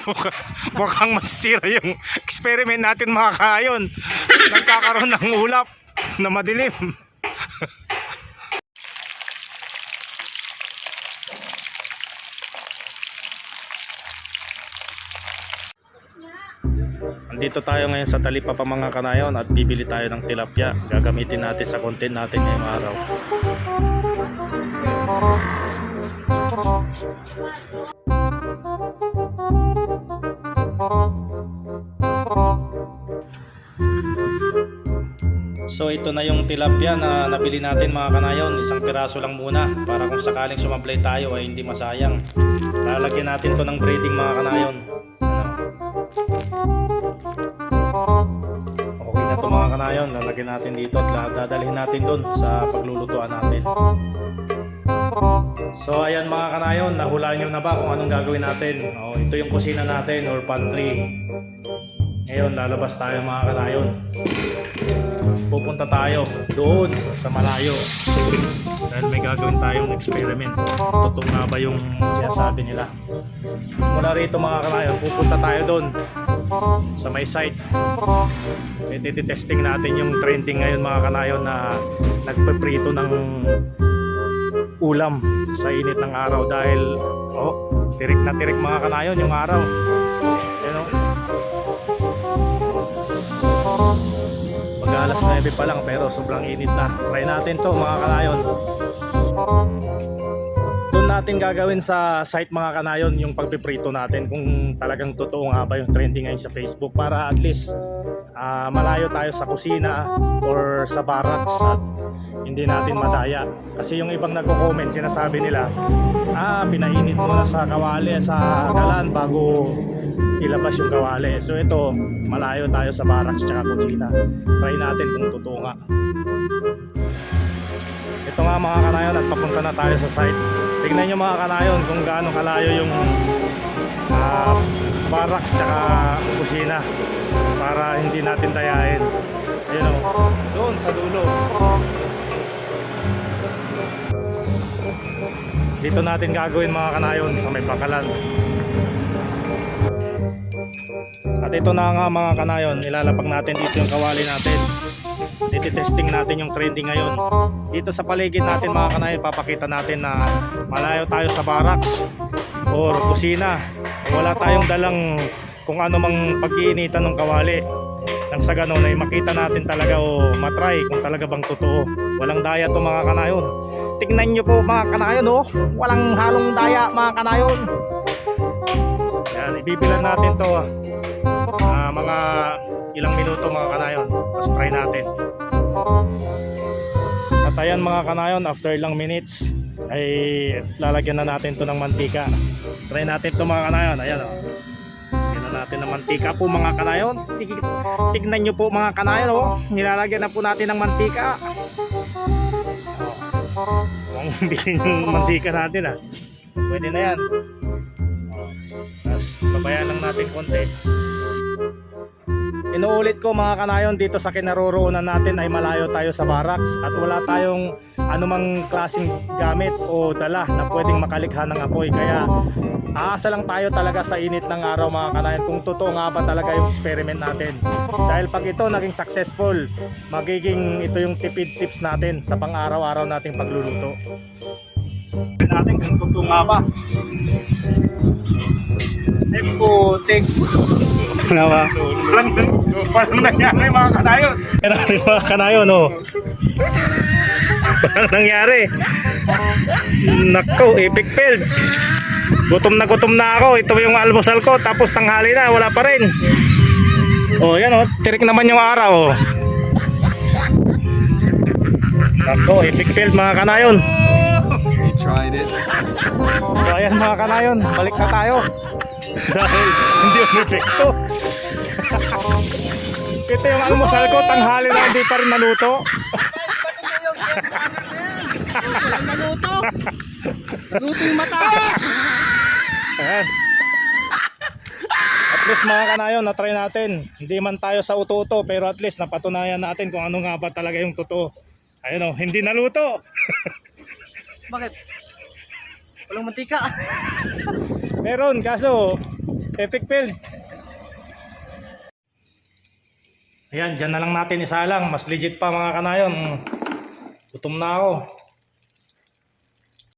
Mukhang, mukhang masisira yung experiment natin mga kayon. Nagkakaroon ng ulap na madilim. Andito tayo ngayon sa Talipapa mga kanayon at bibili tayo ng tilapia. Gagamitin natin sa content natin ngayong araw. So ito na yung tilapia na nabili natin mga kanayon. Isang piraso lang muna para kung sakaling sumablay tayo ay hindi masayang. Lalagyan natin to ng breeding mga kanayon. Okay na to mga kanayon. Lalagyan natin dito at dadalhin natin doon sa paglulutuan natin. So ayan mga kanayon, nahulaan nyo na ba kung anong gagawin natin? Oh, ito yung kusina natin or pantry. Ngayon lalabas tayo mga kanayon pupunta tayo doon sa malayo. Dahil may gagawin tayong experiment. Totoo nga ba yung sinasabi nila? Mula rito mga kanayon pupunta tayo doon sa may site. Testing natin yung trending ngayon mga kanayon na nagpaprito ng ulam sa init ng araw dahil oh tirik na tirik mga kanayon yung araw. You know, Mag alas 9 pa lang pero sobrang init na. Try natin to mga kanayon. Doon natin gagawin sa site mga kanayon yung pagpiprito natin kung talagang totoo nga ba yung trending ngayon sa Facebook para at least ah, malayo tayo sa kusina or sa barracks at hindi natin madaya. Kasi yung ibang nagko-comment sinasabi nila, ah pinainit mo na sa kawali sa galan bago ilabas yung kawali. So ito, malayo tayo sa barracks tsaka kusina. Try natin kung totoo nga. Ito nga mga kanayon at papunta na tayo sa site. Tingnan nyo mga kanayon kung gaano kalayo yung ah, barracks tsaka kusina para hindi natin dayain. Ayun o, doon sa dulo. Dito natin gagawin mga kanayon sa may bakalan. At ito na nga mga kanayon, ilalapag natin dito yung kawali natin. Titi-testing natin yung trending ngayon. Dito sa paligid natin mga kanayon, papakita natin na malayo tayo sa barracks or kusina. Wala tayong dalang kung ano mang pag-iinitan ng kawali. Nang sa ganun ay makita natin talaga o matry kung talaga bang totoo. Walang daya to mga kanayon. Tingnan nyo po mga kanayon oh. Walang halong daya mga kanayon. Yan, ibibilan natin to ah, mga ilang minuto mga kanayon. Tapos try natin. At ayan mga kanayon, after ilang minutes ay lalagyan na natin to ng mantika. Try natin to mga kanayon. Ayan oh. Lagyan na natin ng mantika po mga kanayon. Tig- Tignan nyo po mga kanayon oh. Nilalagyan na po natin ng mantika. Oh. Huwag bilhin yung mantika natin ah. Pwede na yan. Tapos babayan lang natin konti. Inuulit ko mga kanayon dito sa kinaroroonan natin ay malayo tayo sa barracks at wala tayong anumang klaseng gamit o dala na pwedeng makalikha ng apoy. Kaya aasa lang tayo talaga sa init ng araw mga kanayon kung totoo nga ba talaga yung experiment natin. Dahil pag ito naging successful magiging ito yung tipid tips natin sa pang araw-araw nating pagluluto. Natin kung totoo nga ba. Putik Ano ba? Walang, walang nangyari mga kanayon. Yan ang mga kanayon, no? Walang nangyari. Nako, epic failed. Gutom na gutom na ako. Ito yung almusal ko. Tapos tanghali na, wala pa rin. Oh, yan oh. Tirik naman yung araw. Oh. Nako, epic failed mga kanayon. You tried it. So ayan mga kanayon, balik na tayo. Dahil hindi umepekto. Ito yung almusal ko, tanghali na hindi pa rin naluto. Naluto! Luto yung mata! Ayan. At least mga kanayon, na-try natin. Hindi man tayo sa uto-uto, pero at least napatunayan natin kung ano nga ba talaga yung totoo. Ayun o, hindi naluto. Bakit? Walang mantika. Meron, kaso Epic fail. Ayan, dyan na lang natin isa lang. Mas legit pa mga kanayon. Gutom na ako.